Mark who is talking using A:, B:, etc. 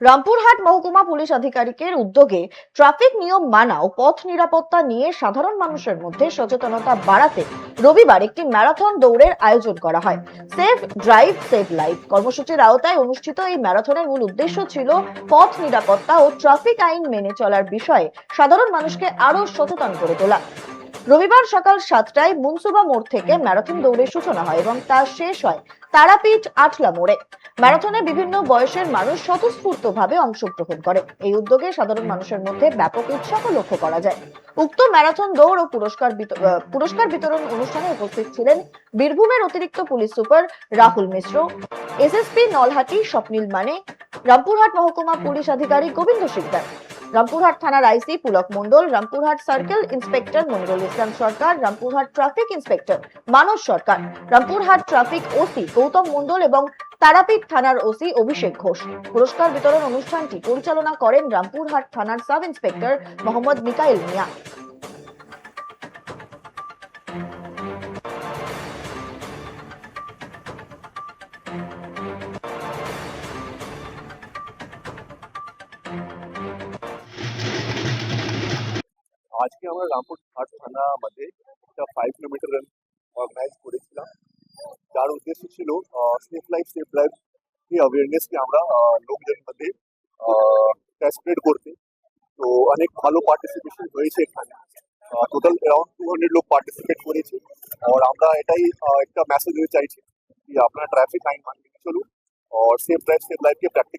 A: রামপুরহাট মহকুমা পুলিশ আধিকারিকের উদ্যোগে ট্রাফিক নিয়ম মানা ও পথ নিরাপত্তা নিয়ে সাধারণ মানুষের মধ্যে সচেতনতা বাড়াতে রবিবার একটি ম্যারাথন দৌড়ের আয়োজন করা হয়। সেফ ড্রাইভ সেভ লাইফ কর্মসূচির আওতায় অনুষ্ঠিত এই ম্যারাথনের মূল উদ্দেশ্য ছিল পথ নিরাপত্তা ও ট্রাফিক আইন মেনে চলার বিষয়ে সাধারণ মানুষকে আরও সচেতন করে তোলা। রবিবার সকাল সাতটায় মুনসুবা মোড় থেকে ম্যারাথন দৌড়ের সূচনা হয় এবং তা শেষ হয় তারাপীঠ আটলা মোড়ে। ম্যারাথনে বিভিন্ন বয়সের মানুষ স্বতঃস্ফূর্তভাবে অংশগ্রহণ করে। এই উদ্যোগে সাধারণ মানুষের মধ্যে ব্যাপক উৎসাহ লক্ষ্য করা যায়। উক্ত ম্যারাথন দৌড় ও পুরস্কার পুরস্কার বিতরণ অনুষ্ঠানে উপস্থিত ছিলেন বীরভূমের অতিরিক্ত police super Rahul Mishra SSP Nalhati Swapnil মানে রামপুরহাট মহকুমা পুলিশ আধিকারিক গোবিন্দ শিকদার, রামপুরহাট থানার IC Pulak Mandal, Rampurhat circle inspector Manirul Islam Sarkar, Rampurhat traffic inspector Manas Sarkar, Rampurhat traffic OC Goutam Mandal এবং তারাপীঠ থানার ওসি অভিষেক ঘোষ। পুরস্কার বিতরণ অনুষ্ঠানটি পরিচালনা করেন রামপুরহাট থানার সাব ইন্সপেক্টর মোহাম্মদ মিকাইল মিয়া।
B: আজকে আমরা रामपूर থানা मध्ये ফাইভ কিলোমিটার রেঞ্জ যার উদ্দেশ্য ছিল সেফ লাইফ সেফ লাইফ এই অ্যাওয়ারনেসকে আমরা লোকদের মধ্যে স্প্রেড করতে তো অনেক ভালো পার্টিসিপেশন হয়েছে এখানে টোটাল অ্যারাউন্ড টু হান্ড্রেড লোক পার্টিসিপেট করেছে আর আমরা এটাই একটা মেসেজ দিতে চাইছি যে আপনারা ট্রাফিক আইন মানতে চলুন और सेफ़ ड्राइव सेफ़ लाइफ के प्रैक्टिस